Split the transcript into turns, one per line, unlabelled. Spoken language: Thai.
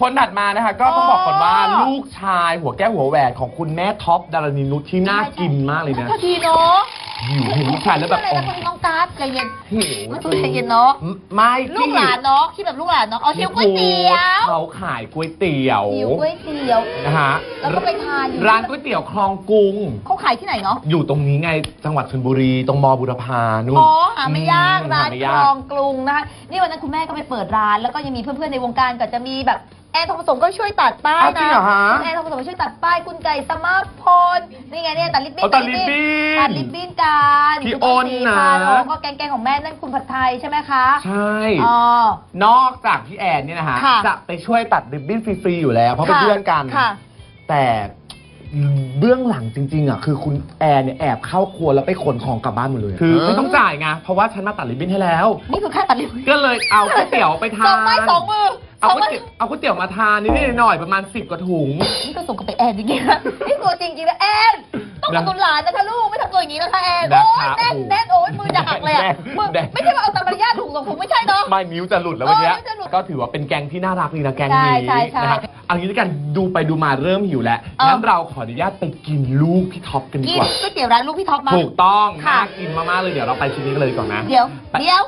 คนถัดมานะคะ ก็ต้องบอกก่อนว่า
อ๋อ
ลูกชายหัวแก้วหัวแหวนของคุณแม่ท็อปดารณีนุชที่น่ากินมากเลยนะ
พอดีเนาะ
หิวเห็นลูกชายแล้วแบบ
อะไร
โอ้
นะคนน้องการ์ดใจเย็น
หิว
มันต้องใจเย็นเนาะ
ไม่
ลูกหลานเนาะคิดแบบลูกหลานเนาะเอาหิวก๋วยเตี๋ยว
เขาขายก๋วยเตี๋ยว
หิวก๋วยเตี๋ยว
นะฮะ
แล้วก็ไปทานอยู่
ร้านก๋วยเตี๋ยวคลองกรุง
เขาขายที่ไหนเนาะ
อยู่ตรงนี้ไงจังหวัดชลบุรีตรงมบุรพานู่น
อ๋อหาไม่ยาก
อืม
ร้า
หานไม่
ค
ยา
ล
ก
องกรุงนะคะนี่วันนั้นคุณแม่ก็ไปเปิดร้าน แล้วก็ยังมีเพื่อนๆในวงการก็จะมีแบบแอนทองผสมก็ช่วยตัดป้าย
อ้าวจริ
นะ
งเหรอฮะ
คุณแอนทองผสมก็ช่วยตัดป้ายคุณไก่สมาร์ทพลนี่ไงเนี่ยตัดลิปบิ้น
เอาตัดลิปบิ้น
ตัดลิปบิ้นกัน
พี่
คุณ
อ้น
ศรี
นะ
พาโลก็แกงๆของแม่นั่นคุณผัดไทยใช่ไหมคะ
ใช่
อ๋อ
นอกจากพี่แอนเนี่ยนะฮะ
ค่ะ
จะไปช่วยตัดริบบิ้นฟรีๆอยู่แล้ว เพราะเป็น
ค่ะ
เพื่อนกัน
ค่ะ
แต่เบื้องหลังจริงๆอะคือคุณแอนเนี่ยแอบเข้าครัวแล้วไปขนของกลับบ้านหมดเลยคือไม่ต้องจ่ายไง เพราะว่าฉันมาตัดริบบิ้นให้แล้ว
นี่คือค่าตัดลิปบิ้น
ก็เลยเอาก๋วยเตี๋ยวไปทา
สองไม้
น
สองมือ
เอา
สอง
ก๋วย
ไม้
เตี๋ยวเอาก๋วยเตี๋ยวมาทานนิดๆหน่อยๆประมาณสิบกว่าถุง
นี่ก็ส่งกับไปแอนจริงๆนะนี่ตัวจริงๆนะแอนต้องขอบคุณหลานนะคะลูกไม่ทำตัวอย่างนี้นะคะแอน
นะ
โอ้ย
คะ
แน่น
โอ้โห
แน่นโอ้ยมือจะหักเลยอะ
แน่น
มือ
แน่น
ไม่ใช่ว่าเอาตามมารยาทถูกส่งถูกไม่ใช่เนาะ
ไม่นิ้วจะหลุดแล้วเมื่อกี้
เออนิ้วจะหลุด
ก็ถือว่าเป็นแกงที่น่ารักดีนะแกง
ใช่
นี้
ใช่ใช่
นะครับเอางี้ด้วยกันดูไปดูมาเริ่มหิวแล้ว
เออ
งั้นเราขออนุญาตไปกินลูกพี่ท็อปกันดี
กิน
กว่า
ก๋วยเตี๋ยวร้านลูกพี่ท็อปมา
ถูกต้อง
ค่ะ
น่ากินมากๆเลยเดี๋ยวเราไปชิ้นนี้กันเลยดีกว่อนนะ
เดี๋ยว
ไป
เดี๋ยว